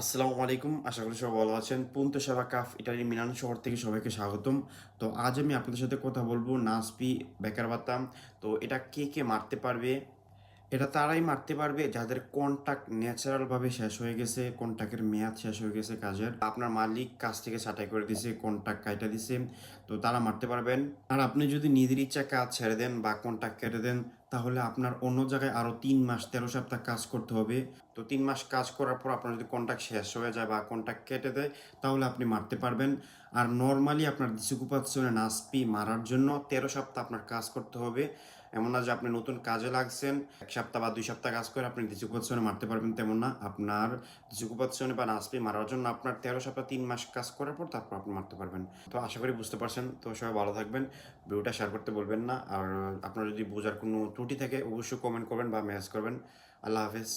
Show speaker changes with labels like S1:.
S1: আসসালামু আলাইকুম, আশা করি সবাই ভালো আছেন। পুন্ত সেবা কাফ ইটালির মিলান শহর থেকে সবাইকে স্বাগতম। তো আজ আমি আপনাদের সাথে কথা বলব নাসপি বেকার বাতাম তো এটা কে কে মারতে পারবে? এটা তারাই মারতে পারবে, যাদের কন্ট্যাক্ট ন্যাচারালভাবে শেষ হয়ে গেছে কন্ট্যাক্টের মেয়াদ শেষ হয়ে গেছে কাজের। আপনার মালিক কাজ থেকে ছাঁটাই করে দিছে কন্ট্যাক্ট কাইটা দিছে, তো তারা মারতে পারবেন। আর আপনি যদি নিজের ইচ্ছা কাজ ছেড়ে দেন বা কন্ট্যাক্ট কেটে দেন, তাহলে আপনার অন্য জায়গায় আরও তিন মাস, তেরো সপ্তাহ কাজ করতে হবে। তো তিন মাস কাজ করার পর আপনার যদি কন্ট্যাক্ট শেষ হয়ে যায় বা কন্ট্যাক্ট কেটে দেয়, তাহলে আপনি মারতে পারবেন। আর নর্মালি আপনার ডিসকুপাচ্ছনে নাসপি মারার জন্য তেরো সপ্তাহ আপনার কাজ করতে হবে। এমন না যে আপনি নতুন কাজে লাগছেন, এক সপ্তাহ বা দুই সপ্তাহ কাজ করে আপনি ডিসকুপাচ্ছনে মারতে পারবেন তেমন না। আপনার ডিসকুপাচ্ছনে বা নাসপি মারার জন্য আপনার তেরো সপ্তাহ তিন মাস কাজ করার পর তারপর আপনি মারতে পারবেন। তো আশা করি বুঝতে পারছেন। তো সবাই ভালো থাকবেন। ভিডিওটা শেয়ার করতে বলবেন না। আর আপনার যদি বোঝার কোনো ত্রুটি থাকে, অবশ্যই কমেন্ট করবেন বা মেসেজ করবেন। আল্লাহ হাফেজ।